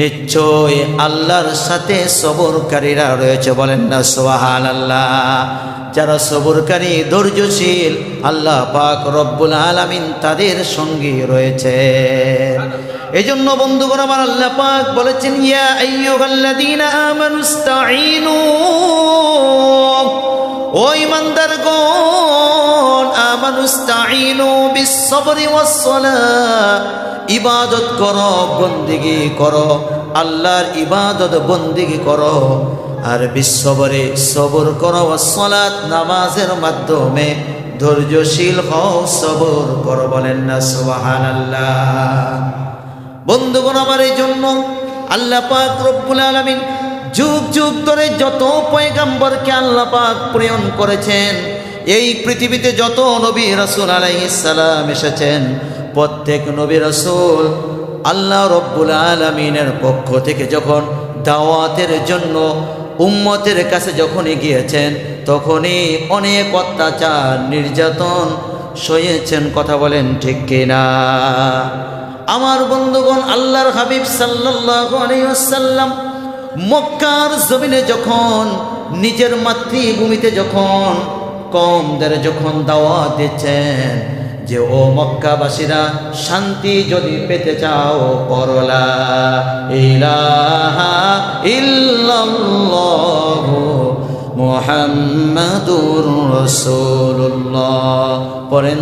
নিশ্চয় আল্লাহর সাথে সবরকারীরা রয়েছে, বলেন না সোহান আল্লাহ যারা সবরকারী, ধৈর্যশীল, আল্লাহ পাক রব্বুল আলামিন তাদের সঙ্গে রয়েছে। এই জন্য বন্ধুগণ, আমার আল্লাহ পাক বলেছেন, ইয়া আইয়ুহাল্লাযীনা আমানুস্তাঈনু ও ইমানদারগণ আমানুস্তাঈনু বিস-সাবরি ওয়াস-সালাহ। ইবাদত করো, বন্দিগি করো, আল্লাহর ইবাদত বন্দিগি করো। আর বিশ্ববরে সবর করো সলাৎ নামাজের মাধ্যমে ধৈর্যশীল হও, সবর করো বলেন না সুবাহান আল্লাহ বন্ধুগণ, আমার এই জন্য আল্লাহ পাক রব্বুল আলামিন যুগ যুগ ধরে যত পয়গাম্বরকে আল্লাহ পাক প্রেরণ করেছেন, এই পৃথিবীতে যত নবী রাসূল আলাইহিস সালাম এসেছেন, প্রত্যেক নবী রাসূল আল্লাহ রব্বুল আলামিনের পক্ষ থেকে যখন দাওয়াতের জন্য উম্মতের কাছে যখনই গিয়েছেন, তখনই অনেক অত্যাচার, নির্যাতন সয়েছেন, কথা বলেন ঠিক কিনা? আমার বন্ধুগণ, আল্লাহর হাবিব সাল্লাল্লাহু আলাইহি ওয়াসাল্লাম মক্কার জমিনে যখন, নিজের মাতৃভূমিতে যখন কমদের দরে যখন দাওয়া দিচ্ছেন, যে ও মক্কাবাসীরা শান্তি যদি পেতে চাও করলা ইলাহা ইল্লাল্লাহু মুহাম্মাদুর রাসূলুল্লাহ। পড়েন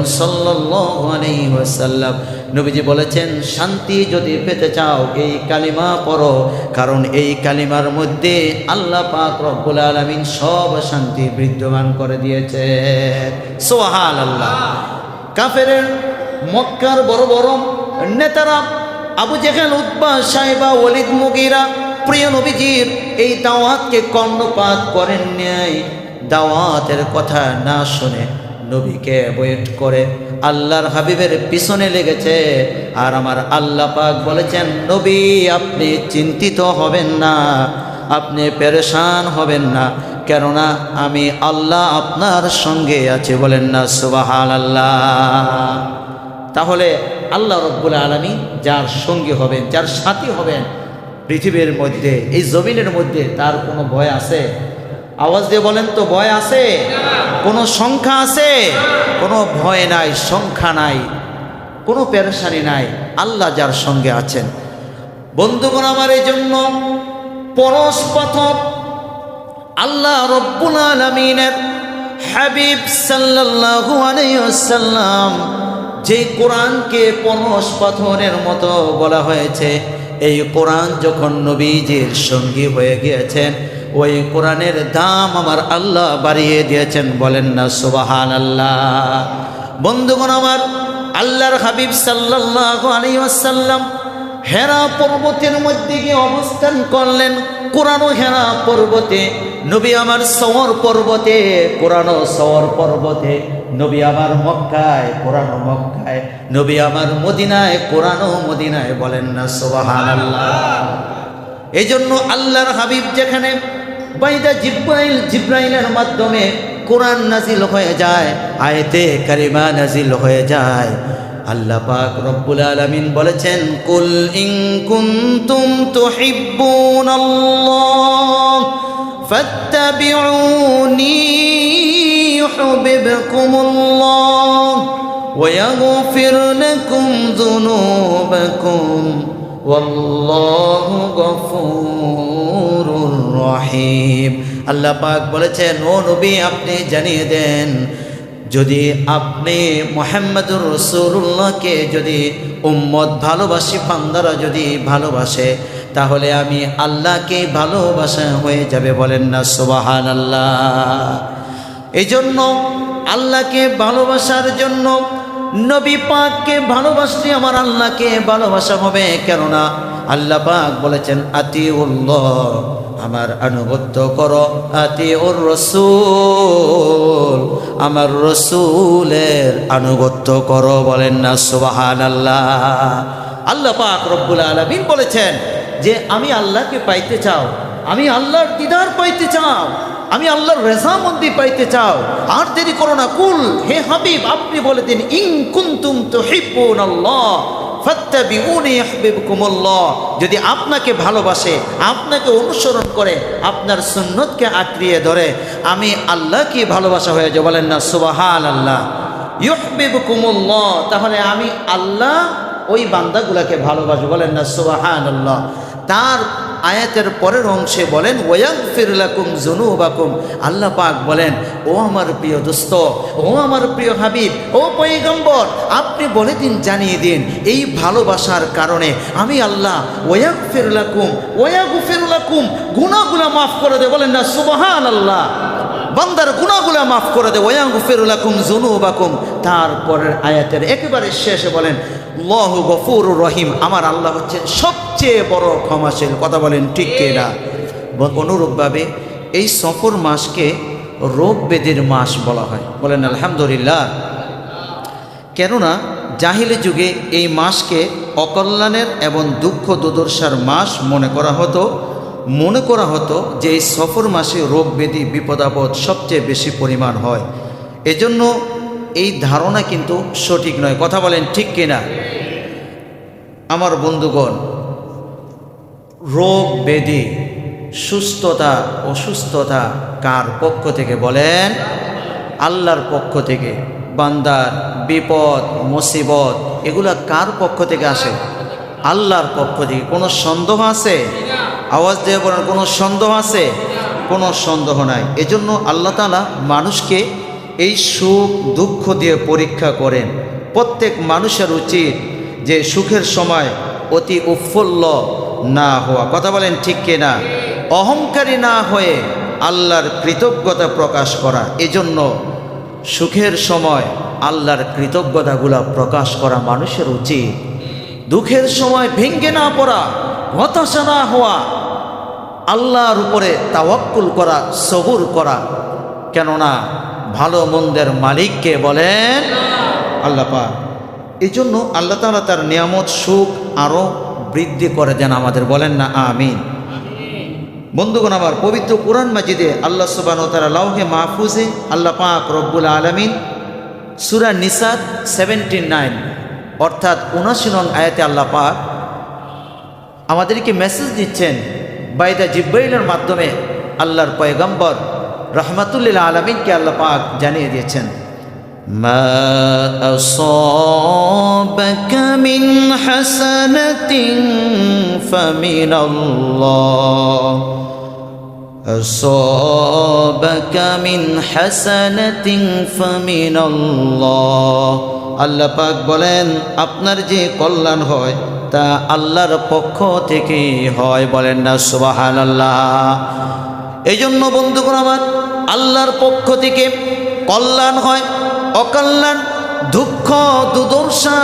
ওয়াসাল্লাম। নবীজি বলেছেন, শান্তি যদি পেতে চাও, এই কালিমা পড়ো। কারণ এই কালিমার মধ্যে আল্লাহ পাক রব্বুল আলামিন সব শান্তি বিদ্যমান করে দিয়েছে। সোহাল আল্লাহ কাফের মক্কার বড় বড় নেতারা, আবু জেহেল উদ্বা সাহেবা ওলিদ মুগিরা প্রিয় নবীজির এই দাওয়াতকে কর্ণপাত করেন নাই। দাওয়াতের কথা না শুনে নবীকে ওয়েট করে আল্লাহর হাবিবের পিছনে লেগেছে। আর আমার আল্লাহ পাক বলেছেন, নবী, আপনি চিন্তিত হবেন না, আপনি পেরেশান হবেন না। কেননা আমি আল্লাহ আপনার সঙ্গে আছে। বলেন না সুবাহান আল্লাহ তাহলে আল্লাহ রব্বুল আলমী যার সঙ্গী হবেন, যার সাথী হবেন পৃথিবীর মধ্যে, এই জমিনের মধ্যে তার কোনো ভয় আছে? আওয়াজ দিয়ে বলেন তো, ভয় আছে? কোনো সংখ্যা আছে? কোনো ভয় নাই সংখ্যা নাই, কোনো পেরেশানি নাই। আল্লাহ যার সঙ্গে আছেন। বন্ধুগণ, আমার এই জন্য পরশ পাথর আল্লাহ রব্বুল আলমিনের হাবিব সাল্লাল্লাহু আলাইহি ওয়াসাল্লাম যে কোরআনকে পরশ পাথরের মতো বলা হয়েছে এই কোরআন যখন নবীজির সঙ্গী হয়ে গিয়েছেন, ওই কোরআনের দাম আমার আল্লাহ বাড়িয়ে দিয়েছেন। বলেন না সুবাহান আল্লাহ বন্ধুগণ আমার, আল্লাহর হাবিব সাল্লাহ আলিয়াসাল্লাম হেরা পর্বতের মধ্যে গিয়ে অবস্থান করলেন। কোরআনও হেরা পর্বতে নবী আমার সওর পর্বতে কোরআনও সওর পর্বতে, নবী আমার মক্কায় কোরআনও মক্কায়, নবী আমার মদিনায় কোরআনও মদিনায় বলেন না সোবাহান আল্লাহ এই জন্য আল্লাহর হাবিব যেখানে বাইদা জিব্রাইল, জিব্রাইলের মাধ্যমে কোরআন নাজিল হয়ে যায়, আয়তে কারিমা নাজিল হয়ে যায়। আল্লাহ পাক রব্বুল আলামিন বলেছেন, কুল ইন কুনতুম তুহিব্বুনাল্লাহ। ফাত্তাবিউনি ইউহিব্বুকুমুল্লাহ ويغفر لكم ذنوبكم والله غفور رحيم আল্লাহ পাক বলেছেন ও নবী আপনি জানিয়ে দেন যদি আপনি মোহাম্মদুর রসুল্লাহকে যদি উম্মত ভালোবাসি পান্দারা যদি ভালোবাসে তাহলে আমি আল্লাহকে ভালোবাসা হয়ে যাবে বলেন না সুবাহান আল্লাহ এই জন্য আল্লাহকে ভালোবাসার জন্য নবী পাককে ভালোবাসলে আমার আল্লাহকে ভালোবাসা হবে, কেননা আল্লাহ পাক বলেছেন আতি উল্লাহ আমার আনুগত্য করো আতি ওর রসুল আমার রসুলের আনুগত্য করো বলেন না সুবাহান আল্লাহ আল্লাহ পাক রব্বুল আলমিন বলেছেন যে আমি আল্লাহকে পাইতে চাও, আমি আল্লাহর দিদার পাইতে চাও, আমি আল্লাহর রেজামন্দি পাইতে চাও, আর দেরি করো না, কুল, হে হাবিব, আপনি বলে দিন ইং কুন্তুম তো হিব্বুন আল্লাহ যদি আপনাকে ভালোবাসে, আপনাকে অনুসরণ করে, আপনার সুন্নতকে আঁকড়িয়ে ধরে, আমি আল্লাহকে ভালোবাসা হয়ে যে বলেন না সুবাহান আল্লাহ ইহবিবকুমুল্লাহ তাহলে আমি আল্লাহ ওই বান্দাগুলাকে ভালোবাসবো, বলেন না সুবাহান আল্লাহ তার আয়াতের পরের অংশে বলেন ওয়াং ফিরলাকুম জুনুবাকুম আল্লাহ পাক বলেন, ও আমার প্রিয় দোস্ত, ও আমার প্রিয় হাবিব, ও পৈগম্বর আপনি বলে দিন জানিয়ে দিন এই ভালোবাসার কারণে আমি আল্লাহ ওয়াক ফিরলাকুম ওয়াগু ফিরলাকুম গুণাগুলা মাফ করে দে। বলেন না সুবাহান আল্লাহ বান্দার গুণাগুলা মাফ করে দে। ওয়াং ফিরলাকুম জুনুবাকুম তারপরের আয়াতের একেবারে শেষে বলেন লহ গফুর রহিম। আমার আল্লাহ হচ্ছেন সবচেয়ে বড় ক্ষমাশীল। কথা বলেন ঠিক কিনা অনুরূপভাবে এই সফর মাসকে রোগ বেদের মাস বলা হয়। বলেন, আলহামদুলিল্লাহ। কেননা, জাহিলি যুগে এই মাসকে অকল্যাণের এবং দুঃখ দুর্দশার মাস মনে করা হতো। মনে করা হতো যে এই সফর মাসে রোগ ব্যাধি বিপদাপদ সবচেয়ে বেশি পরিমাণ হয়। এজন্য এই ধারণা কিন্তু সঠিক নয়। কথা বলেন ঠিক কিনা আমার বন্ধুগণ, রোগ ব্যাধি, সুস্থতা, অসুস্থতা কার পক্ষ থেকে বলেন? আল্লাহর পক্ষ থেকে। বান্দার বিপদ, মুসিবত, এগুলা কার পক্ষ থেকে আসে? আল্লাহর পক্ষ থেকে। কোনো সন্দেহ আছে? আওয়াজ দিয়ে বলেন কোনো সন্দেহ আছে? কোনো সন্দেহ নাই। এজন্য আল্লাহ তালা মানুষকে এই সুখ, দুঃখ দিয়ে পরীক্ষা করেন। প্রত্যেক মানুষের উচিত যে সুখের সময় অতি উৎফুল্ল না হওয়া। কথা বলেন ঠিক কিনা অহংকারী না হয়ে আল্লাহর কৃতজ্ঞতা প্রকাশ করা। এজন্য সুখের সময় আল্লাহর কৃতজ্ঞতাগুলা প্রকাশ করা মানুষের উচিত। দুঃখের সময় ভেঙ্গে না পড়া। হতাশা না হওয়া, আল্লাহর উপরে তাওয়াক্কুল করা, সবুর করা। কেননা ভালো মন্দের মালিককে বলেন? আল্লাহ পা এই জন্য আল্লাহ তালা তার নিয়ামত, সুখ আরও বৃদ্ধি করে দেন আমাদের। বলেন না, আমিন। বন্ধুগণ, আমার পবিত্র কোরআন মাজিদে আল্লাহ সুবান তারা লাউহে মাহফুজে আল্লাহ পাক রব্বুল আলমিন সুরা নিসাদ সেভেন্টি নাইন, অর্থাৎ উনাশি নং আয়াতে আল্লাহ পাক আমাদেরকে মেসেজ দিচ্ছেন বাইদা জিব্বাইলের মাধ্যমে আল্লাহর পয়গম্বর রহমাতুল্লিল আলমিনকে আল্লাহ পাক জানিয়ে দিয়েছেন ما أصابك من حسنة فمن الله أصابك من حسنة فمن الله আল্লাহ পাক বলেন আপনার যে কল্যাণ হয় তা আল্লাহর পক্ষ থেকে হয় বলেন না সুবাহান আল্লাহ এই জন্য বন্ধুগণ আমার, আল্লাহর পক্ষ থেকে কল্যাণ হয়, অকল্যাণ, দুঃখ, দুর্দশা,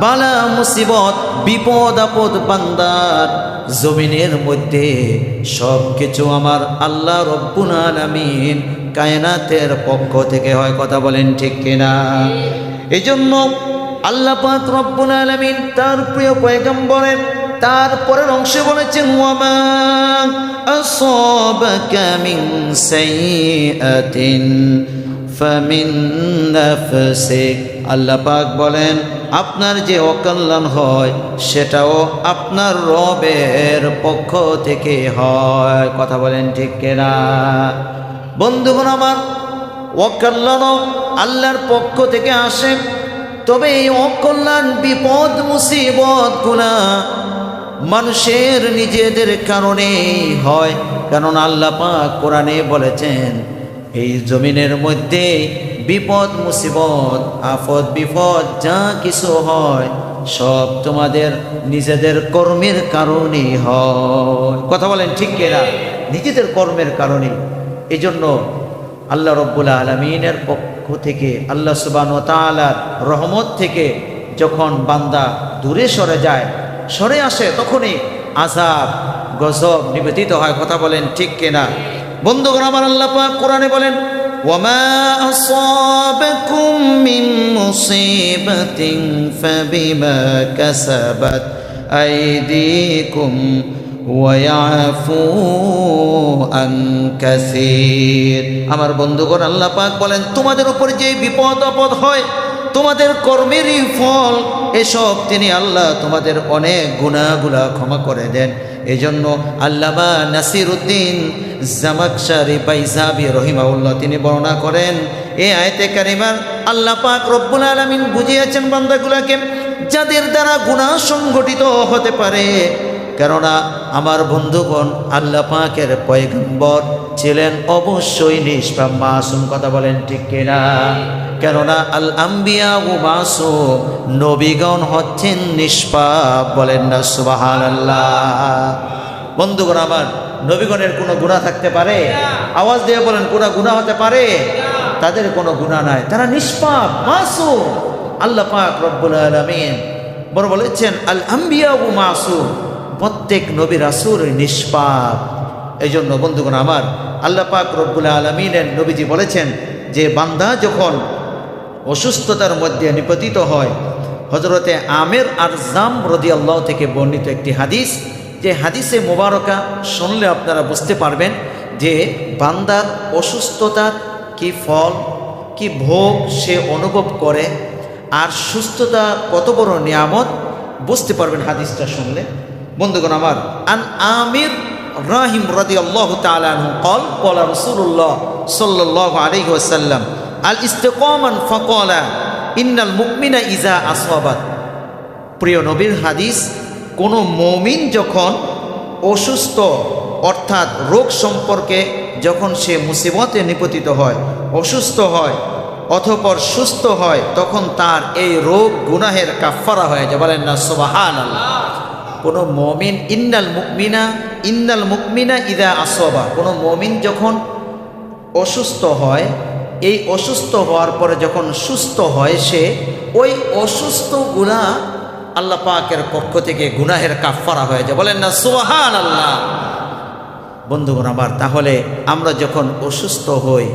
বালা, মুসিবত, বিপদ, আপদ, বান্দার জমিনের মধ্যে সব কিছু আমার আল্লাহ রব্বুল আলামিন কায়নাতের পক্ষ থেকে হয়, কথা বলেন ঠিক কিনা? এই জন্য আল্লাহ পাক রব্বুল আলামিন তার প্রিয় পয়গম্বরের তারপরের অংশে বলেছেন, ওয়ামা আসাবাকা মিন সাইয়্যাতিন ফামিন নাফসিক। আল্লাহ পাক বলেন, আপনার যে অকল্যাণ হয়, সেটাও আপনার রবের পক্ষ থেকে হয়। কথা বলেন ঠিক কেনা? বন্ধুগণ আমার অকল্যাণও আল্লাহর পক্ষ থেকে আসে। তবে এই অকল্যাণ, বিপদ, মুসিবত গুণা মানুষের নিজেদের কারণেই হয়। কারণ আল্লাহ পাক কোরআনে বলেছেন, এই জমিনের মধ্যে বিপদ, মুসিবত আফদ বিপদ, যা কিছু হয়, সব তোমাদের নিজেদের কর্মের কারণেই হয়। কথা বলেন ঠিক কিনা? নিজেদের কর্মের কারণে এই জন্য আল্লাহ রব্বুল আলমিনের পক্ষ থেকে, আল্লাহ সুবান তালার রহমত থেকে যখন বান্দা দূরে সরে যায়, সরে আসে তখনই আজাব গজব নিবেদিত হয়। কথা বলেন ঠিক কিনা? বন্ধুগণ, আমার আল্লাহ কোরআনে বলেন কাসীর আমার বন্ধুগণ, আল্লাহ পাক বলেন, তোমাদের উপর যে বিপদ আপদ হয়, তোমাদের কর্মেরই ফল, এসব তিনি আল্লাহ তোমাদের অনেক গুণাগুলা ক্ষমা করে দেন। এজন্য আল্লামা নাসির উদ্দিন জামাকশারি বাইসাবি রহিমাউল্লাহ তিনি বর্ণনা করেন, এ আয়তে কারিমার আল্লাহ পাক রব্বুল আলমিন বুঝিয়েছেন বান্দাগুলাকে, যাদের দ্বারা গুণা সংগঠিত হতে পারে কেননা আমার বন্ধুগণ আল্লাহ পাকের পয়গম্বর ছিলেন অবশ্যই নিষ্পাপ, মাসুম কথা বলেন ঠিক কিনা? কেননা আল আম্বিয়া ও মাসু নবীগণ হচ্ছেন নিষ্পাপ বলেন না সুবাহান আল্লাহ বন্ধুগণ আমার নবীগণের কোনো গুণা থাকতে পারে? আওয়াজ দিয়ে বলেন, কোনো গুণা হতে পারে? তাদের কোনো গুণা নাই। তারা নিষ্পাপ, মাসুম। আল্লাহ পাক রব্বুল আলমিন বড় বলেছেন, আল আম্বিয়া ও মাসুম প্রত্যেক নবী রাসুর নিষ্পাপ। এই জন্য বন্ধুগণ আমার আল্লাহ পাক রব্বুল আলমিনের নবীজি বলেছেন যে বান্দা যখন অসুস্থতার মধ্যে নিপতিত হয় হজরতে আমের আর জাম রদি আল্লাহ থেকে বর্ণিত একটি হাদিস, যে হাদিসে মোবারকা শুনলে আপনারা বুঝতে পারবেন যে বান্দার অসুস্থতার কি ফল, কি ভোগ সে অনুভব করে আর সুস্থতা কত বড় নিয়ামত, বুঝতে পারবেন হাদিসটা শুনলে। বন্ধুগণ আমার, আন আমির রাহিম রদি আল্লাহ তালু কল কলা রসুল্লাহ সাল্লাহ আলী ওসাল্লাম আল ইস্তেকমান ফকলা, ইন্নাল মুকমিনা ইজা আসবাদ প্রিয় নবীর হাদিস, কোনো মমিন যখন অসুস্থ, অর্থাৎ রোগ সম্পর্কে যখন সে মুসিবতে নিপতিত হয়, অসুস্থ হয়, অথপর সুস্থ হয়, তখন তার এই রোগ, গুনাহের কাফারা হয়ে যায়। বলেন না সোবাহান আল্লাহ কোনো মমিন, ইন্নাল মুকমিনা ইন্নাল মুকমিনা ইদা আসবা। কোনো মমিন যখন অসুস্থ হয়, এই অসুস্থ হওয়ার পরে যখন সুস্থ হয় সে, ওই অসুস্থ গুণা আল্লাহ পাকের পক্ষ থেকে গুনাহের কাফারা হয়ে যায়। বলেন না সোহান আল্লাহ বন্ধুগণ আবার তাহলে আমরা যখন অসুস্থ হই,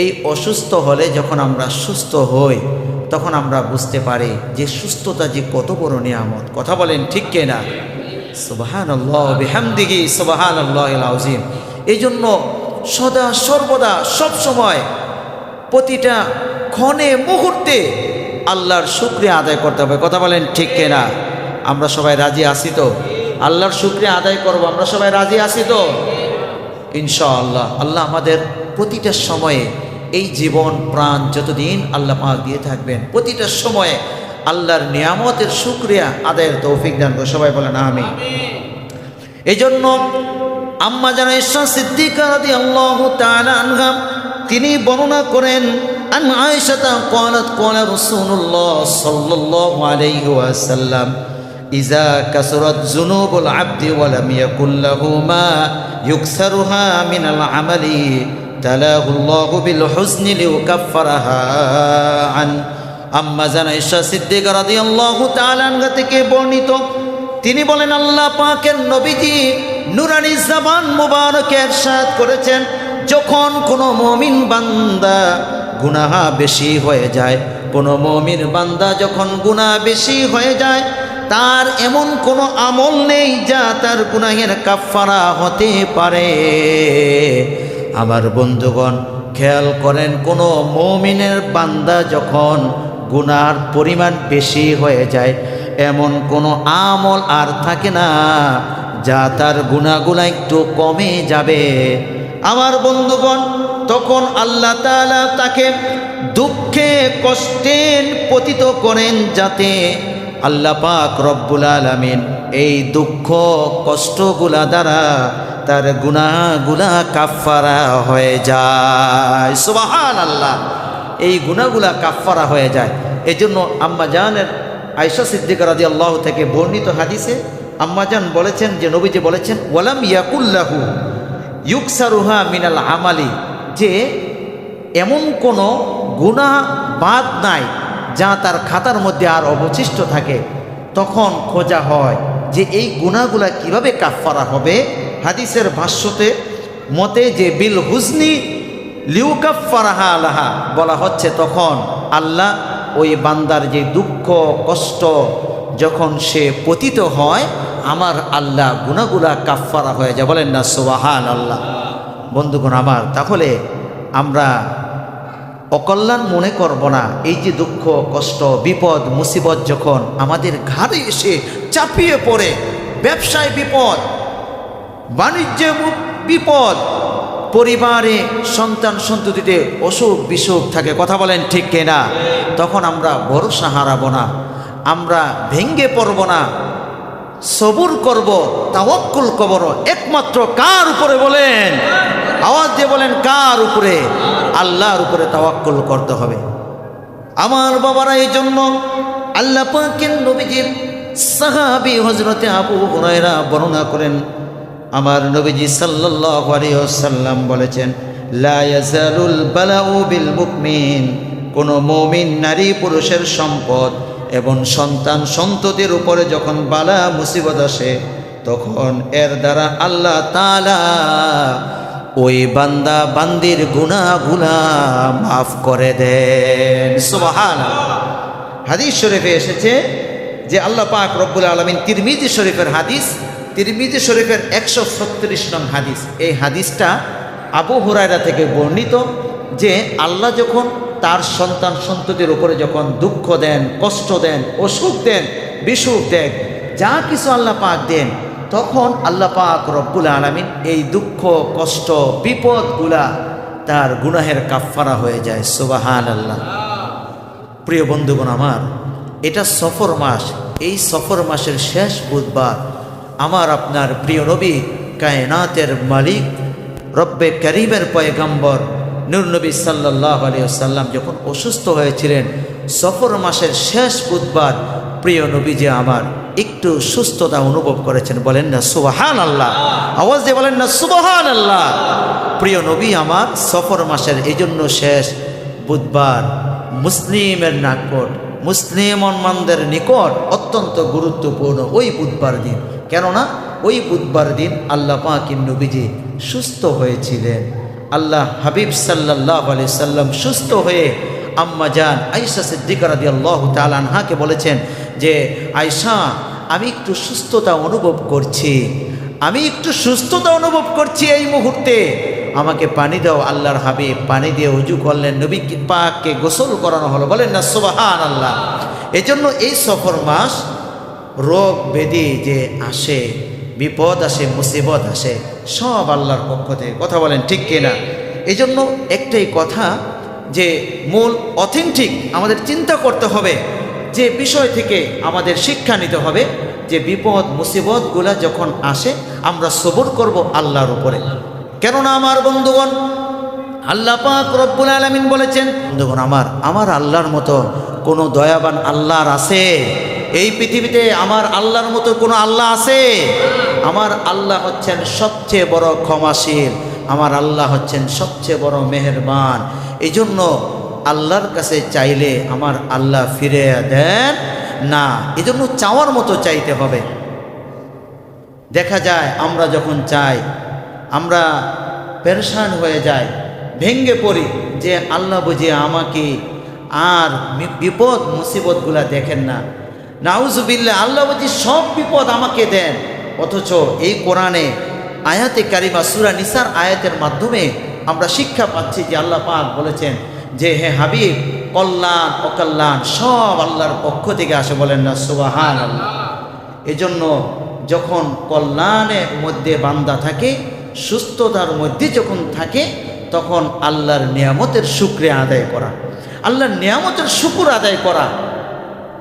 এই অসুস্থ হলে যখন আমরা সুস্থ হই তখন আমরা বুঝতে পারি যে সুস্থতা যে কত বড় নিয়ামত। কথা বলেন ঠিক কে না সুবাহান আল্লাহ বেহামদিগি সুবাহান এই জন্য সদা সর্বদা সব সময় প্রতিটা ক্ষণে, মুহূর্তে আল্লাহর শুক্রিয়া আদায় করতে হবে। কথা বলেন ঠিক কে না আমরা সবাই রাজি আসি তো? আল্লাহর শুক্রিয়া আদায় করব, আমরা সবাই রাজি আসি তো? ইনশাআল্লাহ, আল্লাহ আমাদের প্রতিটা সময়ে এই জীবন প্রাণ যতদিন আল্লাহ পাক দিয়ে থাকবেন প্রতিটা সময়ে আল্লাহর নিয়ামতের শুক্রিয়া আদায়ের তৌফিক দান করে সবাই বলেন আমি এই জন্য আম্মা জানা ঈশ্বর সিদ্দিকা রাদি আল্লাহ আনহাম তিনি বর্ণনা করেন আন আয়েশাতা قالت قال رسول الله صلى الله عليه وسلم إذا كثرت ذنوب العبد ولم يكن له ما يكثرها من العمل تلاه الله بالحزن ليكفرها عن আম্মা জানা ঈশা সিদ্দিক রাদিয়াল্লাহু তাআলা আনহা থেকে বর্ণিত তিনি বলেন আল্লাহ পাকের নবীজি নুরানি জাবান মুবারকে ارشاد করেছেন যখন কোনো মমিন বান্দা গুনাহা বেশি হয়ে যায় কোনো মমিন বান্দা যখন গুনাহ বেশি হয়ে যায় তার এমন কোনো আমল নেই যা তার গুনাহের কাফারা হতে পারে আমার বন্ধুগণ, খেয়াল করেন, কোনো মৌমিনের বান্দা যখন গুনার পরিমাণ বেশি হয়ে যায়, এমন কোনো আমল আর থাকে না যা তার গুণাগুলা একটু কমে যাবে। আমার বন্ধুগণ, তখন আল্লাহ তাআলা তাকে দুঃখে, কষ্টের পতিত করেন যাতে আল্লাহ পাক রব্বুল আলমিন এই দুঃখ কষ্টগুলা দ্বারা তার গুণাগুলা কাফারা হয়ে যায়। সুবাহান আল্লাহ এই গুণাগুলা কাফারা হয়ে যায়। এই জন্য আম্মাজানের আয়সা সিদ্দিকা রাজি আল্লাহ থেকে বর্ণিত হাদিসে আম্মাজান বলেছেন যে, নবীজি বলেছেন, ওয়ালাম ইয়াকুল্লাহু ইউকসারুহা মিনাল আমালি যে, এমন কোনো গুণা বাদ নাই যা তার খাতার মধ্যে আর অবশিষ্ট থাকে, তখন খোঁজা হয়। যে এই গুণাগুলা কীভাবে কাফারা হবে? হাদিসের ভাষ্যতে মতে যে বিল হুজনি লিউকাফারাহা আলাহা বলা হচ্ছে তখন আল্লাহ ওই বান্দার যে দুঃখ, কষ্ট যখন সে পতিত হয়, আমার আল্লাহ গুনাগুলা কাফফারা হয়ে যায়। বলেন না সুবাহান আল্লাহ বন্ধুগণ আমার, তাহলে আমরা অকল্যাণ মনে করব না। এই যে দুঃখ, কষ্ট, বিপদ, মুসিবত যখন আমাদের ঘাড়ে এসে চাপিয়ে পড়ে। ব্যবসায় বিপদ, বাণিজ্যে বিপদ, পরিবারে সন্তান সন্ততিতে অসুখ বিসুখ থাকে, কথা বলেন ঠিক কিনা? তখন আমরা ভরসা হারাবো না, আমরা ভেঙ্গে পড়ব না। সবুর করব, তাওয়াক্কুল কবর একমাত্র কার উপরে বলেন? আওয়াজ দিয়ে বলেন, কার উপরে? আল্লাহর উপরে তাওয়াক্কুল করতে হবে। আমার বাবারা এই জন্য আল্লাহ নবীজির সাহাবি হজরতে আবু হুরায়রা বর্ণনা করেন, আমার নবীজি সাল্লাল্লাহু আলাইহি ওয়াসাল্লাম বলেছেন, লা ইয়াজালুল বালাউ বিল মুমিন, কোন মুমিন নারী পুরুষের সম্পদ এবং সন্তান সন্ততির উপরে যখন বালা, মুসিবত আসে, তখন এর দ্বারা আল্লাহ তাআলা ওই বান্দা বান্দির গুনাহগুলা মাফ করে দেন। সুবহানাল্লাহ। হাদিস শরীফে এসেছে যে আল্লাহ পাক রব্বুল আলমিন তিরমিজি শরীফের হাদিস, তিরমিজি শরীফের একশো ছত্রিশ নং হাদিস। এই হাদিসটা আবু হুরায়রা থেকে বর্ণিত যে আল্লাহ যখন তার সন্তান সন্ততির উপরে যখন দুঃখ দেন, কষ্ট দেন, অসুখ দেন, বিসুখ দেন, যা কিছু আল্লাহ পাক দেন, তখন আল্লাহ পাক রব্বুল আলমিন এই দুঃখ, কষ্ট, বিপদগুলা তার গুনাহের কাফফারা হয়ে যায়। সুবাহান আল্লাহ প্রিয় বন্ধুগণ আমার এটা সফর মাস। এই সফর মাসের শেষ বুধবার আমার আপনার প্রিয় নবী, কায়নাতের মালিক, রব্বে করিমের পয়গম্বর নূর নবী সাল্লাহ আলিয়াল্লাম যখন অসুস্থ হয়েছিলেন, সফর মাসের শেষ বুধবার প্রিয় নবী যে আমার একটু সুস্থতা অনুভব করেছেন। বলেন না সুবাহান আল্লাহ আওয়াজ দিয়ে বলেন না সুবাহান আল্লাহ প্রিয় নবী আমার সফর মাসের এই জন্য শেষ বুধবার মুসলিমের নিকট মুসলিমদের নিকট অত্যন্ত গুরুত্বপূর্ণ ওই বুধবার দিন। কেননা ওই বুধবার দিন আল্লাহ পাকিন নবীজি সুস্থ হয়েছিলেন। আল্লাহ হাবিব সাল্লাহ আলি সাল্লাম সুস্থ হয়ে আম্মা যান আইসা সিদ্দিকা রাদি আল্লাহ তালানহাকে বলেছেন যে আয়সা আমি একটু সুস্থতা অনুভব করছি। আমি একটু সুস্থতা অনুভব করছি এই মুহূর্তে। আমাকে পানি দাও, আল্লাহর হাবিব। পানি দিয়ে উজু করলেন, নবী পাককে গোসল করানো হলো। বলেন না সুবাহান আল্লাহ এজন্য এই সফর মাস রোগ ব্যাধি যে আসে, বিপদ আসে, মুসিবত আসে, সব আল্লাহর পক্ষ থেকে। কথা বলেন ঠিক কিনা? এই জন্য একটাই কথা যে, মূল অথেন্টিক আমাদের চিন্তা করতে হবে, যে বিষয় থেকে আমাদের শিক্ষা নিতে হবে, যে বিপদ, মুসিবতগুলা যখন আসে, আমরা সবর করব আল্লাহর উপরে। কেননা আমার বন্ধুগণ, আল্লাহ পাক রব্বুল আলামিন বলেছেন, বন্ধুগণ, আমার আমার আল্লাহর মতো কোনো দয়াবান আল্লাহর আছে? এই পৃথিবীতে আমার আল্লাহর মতো কোনো আল্লাহ আছে? আমার আল্লাহ হচ্ছেন সবচেয়ে বড় ক্ষমাশীল, আমার আল্লাহ হচ্ছেন সবচেয়ে বড় মেহেরবান। এই জন্য আল্লাহর কাছে চাইলে আমার আল্লাহ ফিরে দেন না, এজন্য চাওয়ার মতো চাইতে হবে। দেখা যায়, আমরা যখন চাই আমরা পেরেশান হয়ে যাই ভেঙ্গে পড়ি যে আল্লাহ বুঝে আমাকে আর বিপদ, মুসিবতগুলা দেখেন না। নাউজুবিল্লা আল্লাহ বুঝি সব বিপদ আমাকে দেন। অথচ এই কোরআনে আয়াতে কারিমা, সুরা নিসার আয়াতের মাধ্যমে আমরা শিক্ষা পাচ্ছি যে আল্লাহ পাক বলেছেন যে, হে হাবিব, কল্যাণ, অকল্যাণ সব আল্লাহর পক্ষ থেকে আসে বলেন না সুবাহান আল্লাহ এজন্য যখন কল্যাণের মধ্যে বান্দা থাকে সুস্থতার মধ্যে যখন থাকে, তখন আল্লাহর নিয়ামতের শুক্রিয়া আদায় করা। আল্লাহর নিয়ামতের শুকুর আদায় করা।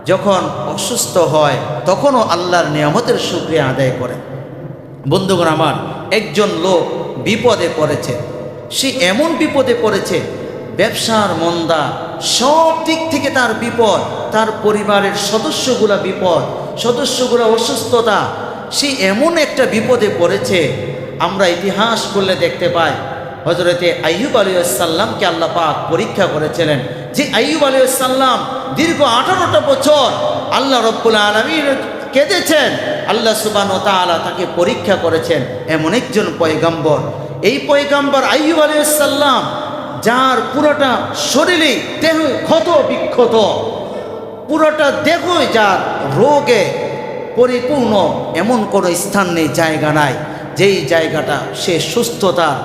যখন অসুস্থ হয়, তখনও আল্লাহর নিয়ামতের শুক্রিয়া আদায় করে। বন্ধুগণ আমার, একজন লোক বিপদে পড়েছে। সে এমন বিপদে পড়েছে, ব্যবসার মন্দা, সব দিক থেকে তার বিপদ, তার পরিবারের সদস্যগুলা বিপদ, সদস্যগুলা অসুস্থতা। সে এমন একটা বিপদে পড়েছে আমরা ইতিহাস করলে দেখতে পাই হজরতে আইয়ুব আলিয়াল্লামকে আল্লাহ পাক পরীক্ষা করেছিলেন যে আইয়ুব আলিয়াল্লাম দীর্ঘ আঠারোটা বছর আল্লাহ রব্বুল আলমীর কেঁদেছেন, আল্লাহ সুবান তাআলা তাকে পরীক্ষা করেছেন এমন একজন পয়গাম্বর। এই পয়গাম্বর আইয়ুব আলাইসাল্লাম যার পুরোটা শরীরে দেহ ক্ষত বিক্ষত, পুরোটা দেহই যার রোগে পরিপূর্ণ, এমন কোনো স্থান নেই, জায়গা নাই। যেই জায়গাটা, সে সুস্থতার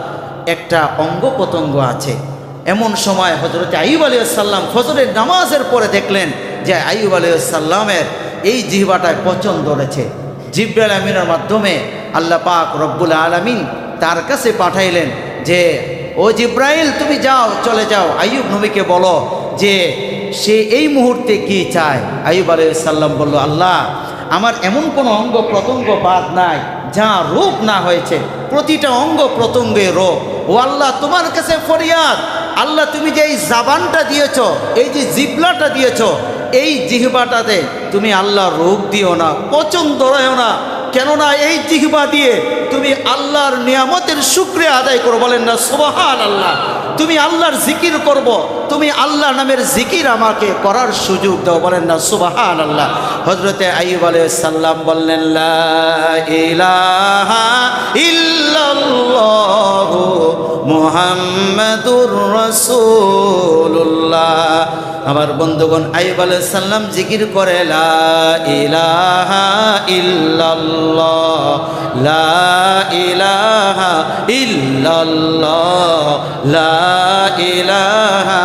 একটা অঙ্গ প্রত্যঙ্গ আছে। এমন সময় হজরত আইব আলিয়াল্লাম ফজরের নামাজের পরে দেখলেন যে আইব আলিয়াল্লামের এই জিহবাটায় পচন ধরেছে। জিব্রাল আমিনের মাধ্যমে আল্লাহ পাক রব্বুল আলমিন তার কাছে পাঠাইলেন যে, ও জিব্রাইল, তুমি যাও, চলে যাও। আইয়ুব নবীকে বলো যে, সে এই মুহূর্তে কি চায়? আইব আলাইসাল্লাম বলল, আল্লাহ, আমার এমন কোনো অঙ্গ প্রত্যঙ্গ বাদ নাই। যা রোগ না হয়েছে, প্রতিটা অঙ্গ প্রত্যঙ্গে রোগ ও আল্লাহ, তোমার কাছে ফরিয়াদ। আল্লাহ, তুমি যে এই জাবানটা দিয়েছ, এই যে জিবলাটা দিয়েছ, এই জিহবাটাতে তুমি আল্লাহ রোগ দিও না, পচন ধরায়ও না। কেননা এই জিহবা দিয়ে তুমি আল্লাহর নিয়ামতের শুক্রিয়া আদায় করো। বলেন না সুবাহান আল্লাহ তুমি আল্লাহর জিকির করব, তুমি আল্লাহ নামের জিকির আমাকে করার সুযোগ দাও। বলেন না সুবাহান আল্লাহ হজরতে আইব আলাইসাল্লাম বললেন ইলাহা ইল্লাল্লাহু। মুহাম্মাদুর রসুল্লাহ আমার বন্ধুগণ আইব সাল্লাম জিকির করে, লা ইলাহা ইল্লাল্লাহ, লা ইলাহা ইল্লাল্লাহ, লা ইলাহা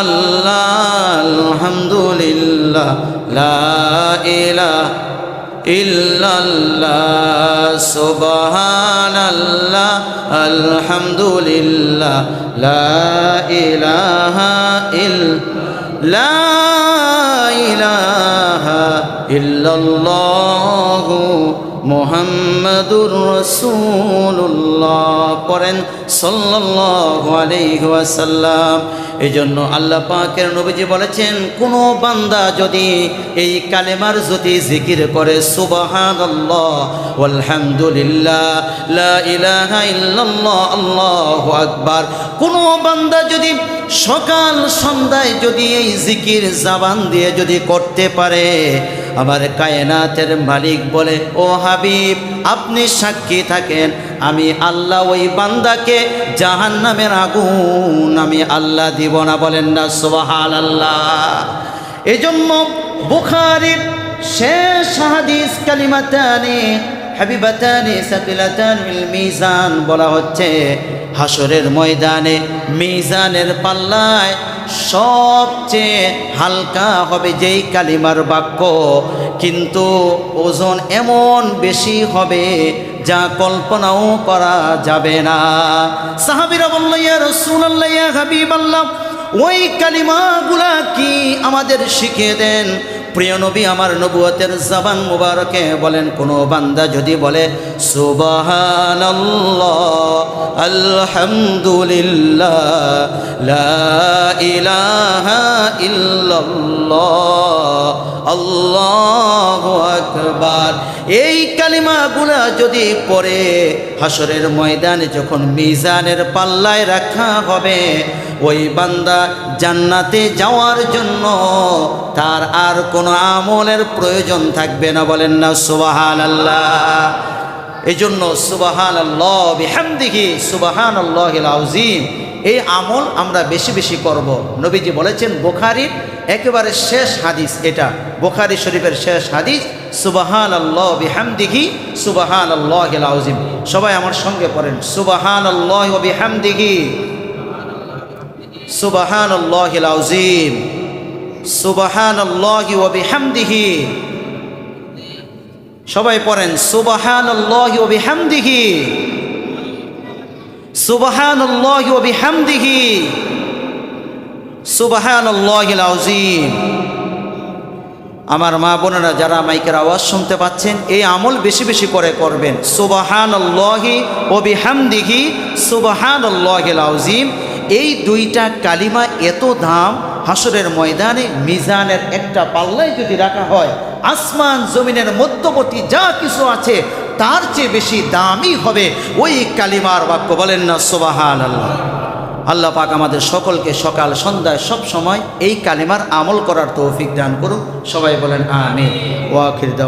الله الحمد لله لا إله إلا الله سبحان الله الحمد لله لا إله إلا لا إله إلا الله. মোহাম্মদুর রসুল্লাহ পড়েন ওয়াসাল্লাম। এই জন্য আল্লাহ পাকের নবীজি বলেছেন, কোনো বান্দা যদি এই কালেমার যদি জিকির করে, সুবহানাল্লাহ আলহামদুলিল্লাহ লা ইলাহা ইল্লাল্লাহ, আল্লাহু আকবার। কোনো বান্দা যদি সকাল সন্ধ্যায় যদি এই জিকির জাবান দিয়ে যদি করতে পারে আমার কায়নাতের মালিক বলে, ও হাবিব, আপনি সাক্ষী থাকেন। আমি আল্লাহ ওই বান্দাকে জাহান নামের আগুন, আমি আল্লাহ দিব না। বলেন না সোহাল আল্লাহ এজন্য বুখারির শেষ হাদিস কালিমাতানি, হাবিবাতানি সাকিলাতান মিজান বলা হচ্ছে হাসরের ময়দানে, মিজানের পাল্লায় সবচেয়ে হালকা হবে যেই কালিমার বাক্য। কিন্তু ওজন এমন বেশি হবে যা কল্পনাও করা যাবে না। সাহাবিরা বলল, ইয়া রসুল্লাহ ইয়া হাবিব আল্লাহ ওই কালিমাগুলা কি আমাদের শিখিয়ে দেন? প্রিয় নবী, আমার নবুয়তের জবান মুবারকে বলেন, কোনো বান্দা যদি বলে, সুবহানাল্লাহ, আলহামদুলিল্লাহ ইলাহা ইল্লাল্লাহ আল্লাহু আকবার। এই কালিমাগুলা যদি পরে হাসরের ময়দানে যখন মিজানের পাল্লায় রাখা হবে, ওই বান্দা জান্নাতে যাওয়ার জন্য তার আর কোনো আমলের প্রয়োজন থাকবে না। বলেন না সুবাহান আল্লাহ এই জন্য সুবাহান আল্লাহ বিহামদিহি সুবাহান আল্লাহ আউজিম এই আমল আমরা বেশি বেশি করব। নবীজি বলেছেন, বোখারির একেবারে শেষ হাদিস এটা। বোখারি শরীফের শেষ হাদিস সুবাহান আল্লাহ বিহামদিহি সুবাহান আল্লাহ আউজিম সবাই আমার সঙ্গে পড়েন সুবাহান আল্লাহ বিহামদিহি সুবাহান আল্লাহ আউজিম সুবাহান আল্লাহ বিহামদিহি। সবাই পড়েন সুবাহান আল্লাহ বিহামদিহি। আমার মা বোনেরা, যারা মাইকের আওয়াজ শুনতে পাচ্ছেন, এই আমল বেশি বেশি করে করবেন। সুবাহান আল্লাহি সুবাহান আউজিম এই দুইটা কালিমা এত দাম হাসরের ময়দানে মিজানের একটা পাল্লায় যদি রাখা হয়, আসমান জমিনের মধ্যবর্তী যা কিছু আছে তার চেয়ে বেশি দামি হবে ওই কালিমার বাক্য। বলেন না সোবাহান আল্লাহ আল্লাহ পাক আমাদের সকলকে সকাল, সন্ধ্যায় সব সময় এই কালিমার আমল করার তৌফিক দান করুন। সবাই বলেন আমি ওয়াখির